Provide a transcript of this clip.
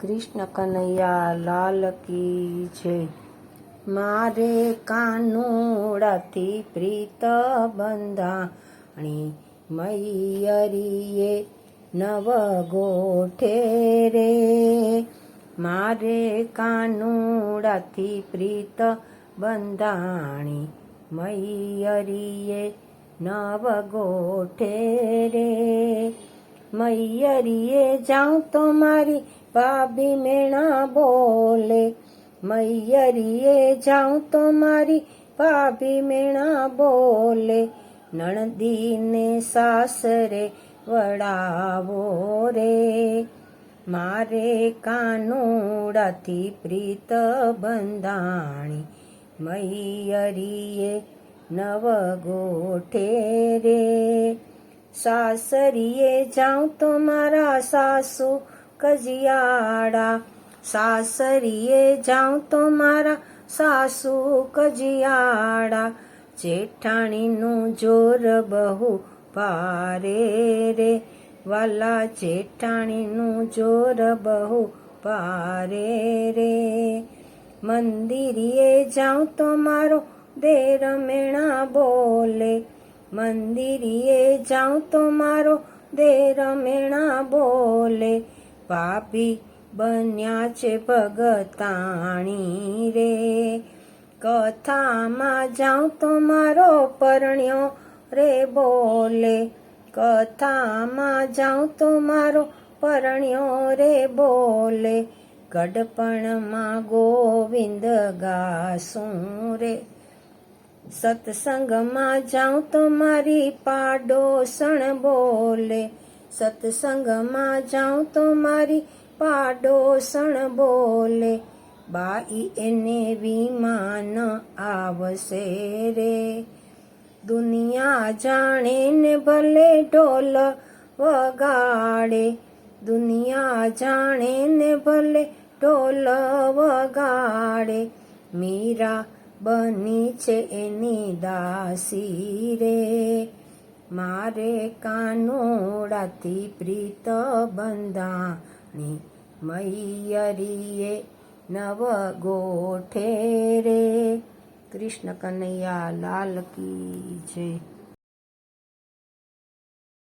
કૃષ્ણ કનૈયા લાલ કી છે મારે કાનોડાથી પ્રીત બંધાણી મૈયરીએ નવ ગોઠે રે. મારે કાનોડાથી પ્રીત બંધાણી મૈયરીએ નવ ગોઠે રે. મૈયરીએ જાઉં તો મારી ભાભી મેણા બોલે, મૈયરીએ જાઉં તો મારી ભાભી મેણા બોલે, નણદીને સાસરે વડાવો રે, મારે કાનુડાથી પ્રીત બંધાણી, મૈયરીએ નવ ગોઠે રે, સાસરીએ જાઉં તો મારા સાસુ કજિયાડા સાસરીએ જાઉં તો મારા સાસુ કજિયાડા જેઠાણીનું જોર બહુ પારે રે. વાલા જેઠાણીનું જોર બહુ પારે રે. મંદિરીએ જાઉં તો મારો દેર મેણા બોલે. મંદિરીએ જાઉં તો મારો દેર મેણા બોલે. ભાભી બન્યા છે ભગતાણી રે. કથામાં જાઉં તો મારો પરણ્યો રે બોલે. કથામાં જાઉં તો મારો પરણ્યો રે બોલે. ગડપણમાં ગોવિંદ ગાસું રે. સત્સંગમાં જાઉં તો મારી પાડોસણ બોલે. સત્સંગમાં જાઉં તો મારી પાડોસણ બોલે, બાઈ, એને વિમાન આવશે રે. દુનિયા જાણે ને ભલે ઢોલ વગાડે, દુનિયા જાણે ને ભલે ઢોલ વગાડે, મીરા બની છે એની દાસી રે. મારે કાનોડાથી પ્રીત બંધાણી મૈયરીએ નવ ગોઠે રે. કૃષ્ણ કનૈયા લાલ કી જય.